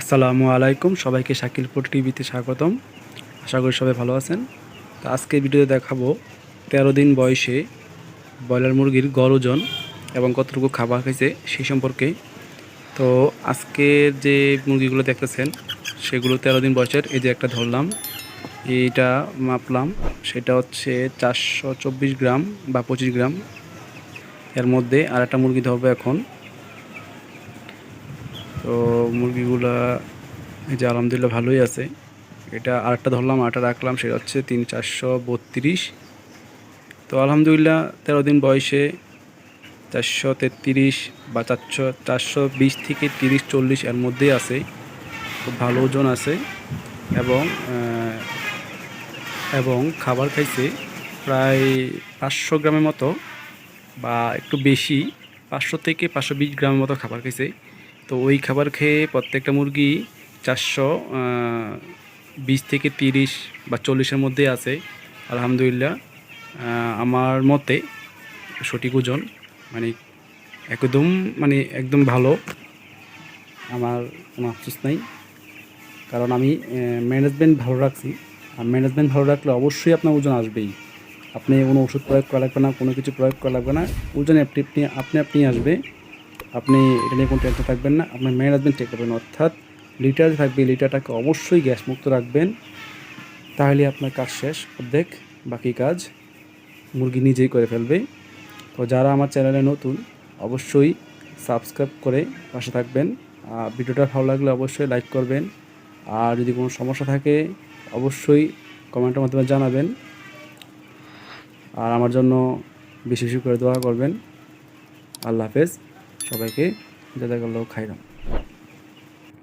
আসসালামু আলাইকুম, সবাইকে শাকিলপুর টিভিতে স্বাগতম। আশা করি সবাই ভালো আছেন। তো আজকে ভিডিওতে দেখাবো তেরো দিন বয়সে ব্রয়লার মুরগির গড় ওজন এবং কতটুকু খাবার খাইছে সেই সম্পর্কে। তো আজকের যে মুরগিগুলো দেখতেছেন, সেগুলো তেরো দিন বয়সের, এই যে একটা ধরলাম, এইটা মাপলাম, সেটা হচ্ছে চারশো চব্বিশ গ্রাম বা পঁচিশ গ্রাম। এর মধ্যে আর একটা মুরগি ধরবো এখন। তো মুরগিগুলা এই যে আলহামদুলিল্লাহ ভালোই আছে। এটা আরেকটা ধরলাম, আরেকটা রাখলাম, সেটা হচ্ছে তিন চারশো বত্রিশ। তো আলহামদুলিল্লাহ তেরো দিন বয়সে চারশো তেত্রিশ বা চারশো চারশো বিশ থেকে তিরিশ চল্লিশ এর মধ্যেই আছে। খুব ভালো ওজন আছে এবং এবং খাবার খাইছে প্রায় পাঁচশো গ্রামের মতো বা একটু বেশি, পাঁচশো থেকে পাঁচশো বিশ গ্রামের মতো খাবার খাইছে। তো ওই খাবার খেয়ে প্রত্যেকটা মুরগি চারশো বিশ থেকে তিরিশ বা চল্লিশের মধ্যে আছে, আলহামদুলিল্লাহ। আমার মতে সঠিক ওজন মানে একদম মানে একদম ভালো, আমার কোনো আফসোস নাই। কারণ আমি ম্যানেজমেন্ট ভালো রাখছি। আর ম্যানেজমেন্ট ভালো রাখলে অবশ্যই আপনার ওজন আসবেই। আপনি কোনো ওষুধ প্রয়োগ করা লাগবে না, কোনো কিছু প্রয়োগ করা লাগবে না। ওজন আপনি আপনি আপনি আপনি আসবে। আপনি এটা নিয়ে কোনো টেনশন থাকবেন না। আপনার ম্যানেজমেন্ট ঠিক করবেন। অর্থাৎ লিটার থাকবে। লিটারটাকে অবশ্যই গ্যাস মুক্ত রাখবেন। তাহলে আপনার কাজ শেষ। অর্ধেক বাকি কাজ মুরগি নিজেই করে ফেলবে। তো যারা আমার চ্যানেলে নতুন, অবশ্যই সাবস্ক্রাইব করে পাশে থাকবেন। ভিডিওটা ভালো লাগলে অবশ্যই লাইক করবেন। আর যদি কোনো সমস্যা থাকে, অবশ্যই কমেন্টের মাধ্যমে জানাবেন। আর আমার জন্য বেশি বেশি করে দোয়া করবেন। আল্লাহ হাফেজ। সবাইকে জাজাকাল্লাহ খাইরাম